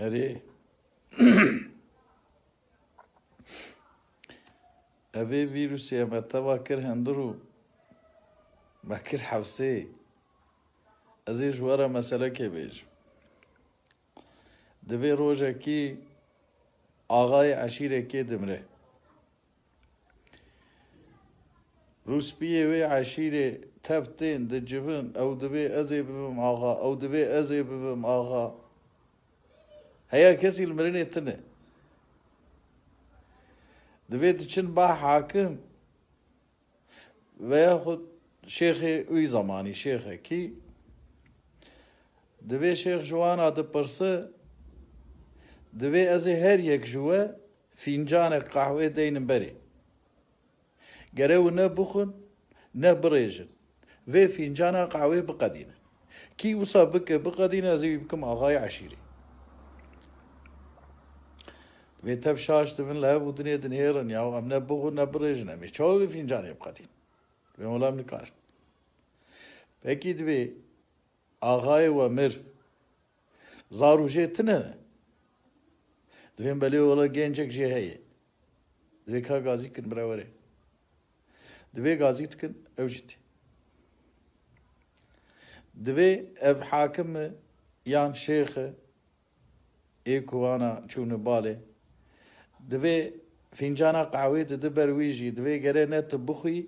اري ابي فيروس يا متى كر هندرو بكر حوسي ازيش ورا مسألة كي بيج دبي روجا كي آغای عشیره که دمره روسپیه و عشیره تفتین د جبن او دبي ازي ببم آغا او دبي ازي ببم آغا هيا كسي المرينة تنه دبي تشن با حاكم وياخد شيخي وي زماني شيخي كي دبي شيخ جوان adı pırsı دبي ازي هر يك جوا فنجان قهوه دينم بري قريو نه بخن نه بريجن ve fincana kahve bıkadine. Ki usa bıkı bıkadine azı bıkım ağay bu dünyadın herin ya am ne buğu ne brejne mi çoğu ve fincana bıkadine. Ve olam nikar. Peki dve ağay ve mir zaruje tine ne? Dve beli ola gencek jeheye. Dve ka gazi kin bravere. Dve gazi kin evjiti. Divê ev hakim yan şêxe ê kuwana çûne دبي فنجانا قهوة تدبر ويجي دبي قرينا تبخي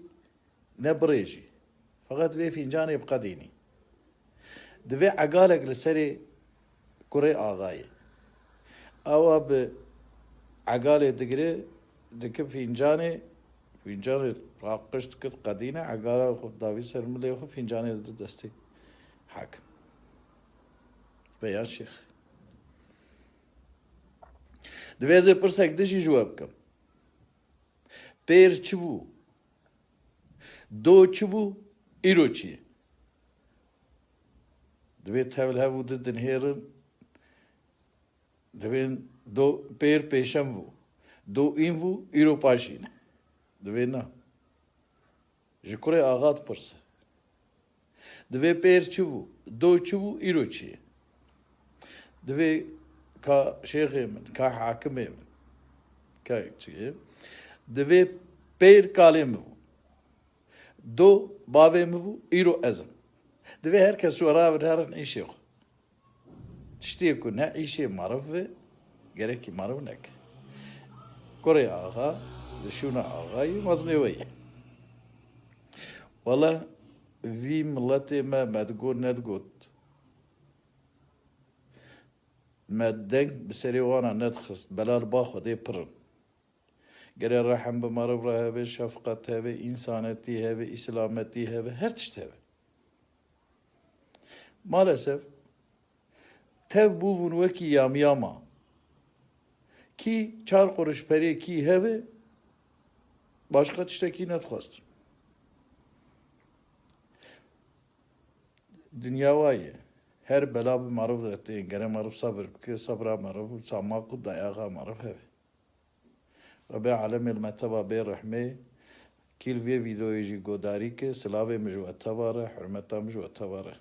نبريجي فقط بي فنجان يبقى ديني دبي عقالك لسري كوري آغاية أو ب عقالة دقري دكب فنجاني فنجان راقشت كت قدينة عقالة خد داوي سرملي خب فنجاني دستي حاكم بيان شيخ Dvezë përsa gdyż i żłobkom. Per çubu. Do çubu iroçi. Dve tevl havu dedin herin. Dve do per peşem bu. Do invu iropaşin. Dve na. Jikure agat përsa. Dve per çubu. Do çubu iroçi. Dve çi ye? Divê pêr kalê min bû. Do bavê min bû, îro ez im. Divê herkes wera herin îşê xwe. Tiştiyê ku ne îşê meriv ve gerekî meriv neke. Kurê axa, li şûna axayî mezinê we ye. Wala vî miletê me me digot nedigot me deng bi serê wana nedixist belal ba Xwedê pirin gerê rehem bi meriv re hebe şefqet hebe însanetî hebe îslametî hebe her tişt hebe maalesef tev bûbûn wekî yamyama kî çar quruş perê kî hebe başka tiştekî nedixwastin dünya wayê her bela bi meriv de gere meriv sabir bike sabra meriv sama ku dayaxa meriv hebe Rabê alemê li me teva bê rehmê kîl vê vîdeoyê jî godarî ke silavê min ji we teva re